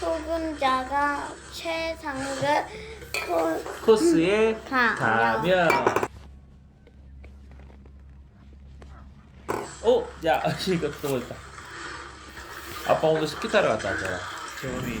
초근자가 최상급 코, 코스에 가- 가면. 어? 야 이거 또 있다. 아빠 오늘 스키 타러 갔다 왔잖아. 재범이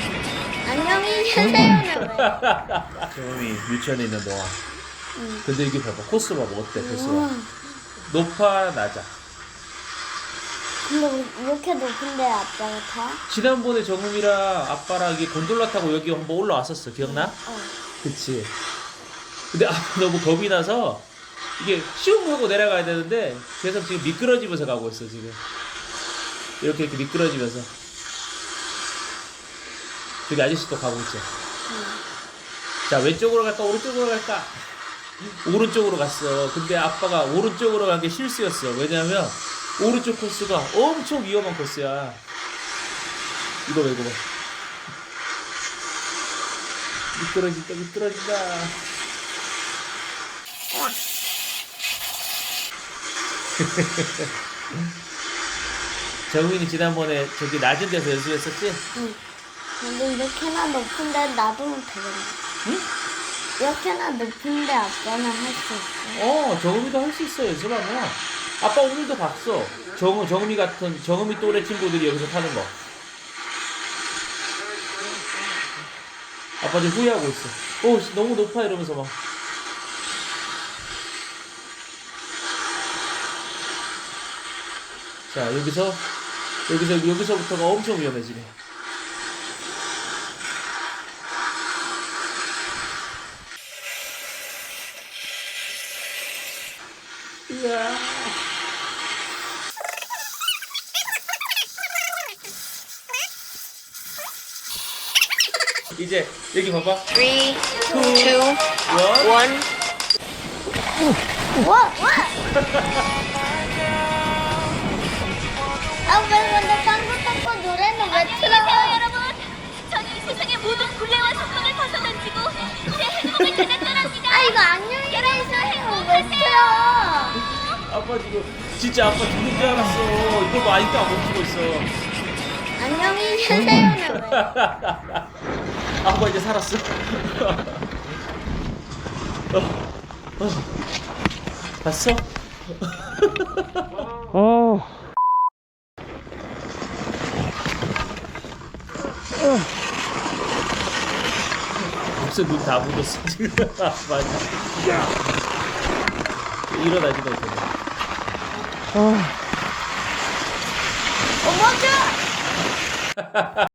안녕히 계세요는 왜? 재범이 유치원에 있는 동안 근데 이게 봐봐 코스 봐봐 어때 코스가 우와. 높아 낮아 근데 왜 이렇게 높은데 아빠가 타? 지난번에 정음이랑 아빠랑 이게 곤돌라 타고 여기 한번 올라왔었어 기억나? 어. 그치 근데 아빠 너무 겁이 나서 이게 슝 하고 내려가야 되는데 계속 지금 미끄러지면서 가고 있어 지금 이렇게 이렇게 미끄러지면서 저기 아저씨 또 가고 있죠 자 왼쪽으로 갈까? 오른쪽으로 갈까? 오른쪽으로 갔어. 근데 아빠가 오른쪽으로 간 게 실수였어. 왜냐면 오른쪽 코스가 엄청 위험한 코스야. 이거 봐 이거 봐 미끄러진다 미끄러진다. 정민이 지난번에 저기 낮은 데서 연습했었지? 응. 근데 이렇게나 높은데 놔두면 되겠네. 응? 이렇게나 높은데 아빠는 할 수 있어. 어 정음이도 할 수 있어 연습하면 아빠 오늘도 봤어 정, 정음이 같은 정음이 또래 친구들이 여기서 타는 거 아빠 지금 후회하고 있어 오 씨, 너무 높아 이러면서 막 자, 여기서, 여기서, 여기서부터가 엄청 위험해지네. 이야. 이제, 여기 봐봐. Three, two, 원. one. 와! 와! 아, 아빠 지금, 진짜 아빠 죽는 줄 알았어. 이거 봐, 아직도 안 멈추고 있어. 안녕히 계세요는 왜? 아빠 이제 살았어. 어, 어. 봤어? 어. 벌써 눈다 묻었어 지금 아빠 일어나지도 못해 어, 멈춰!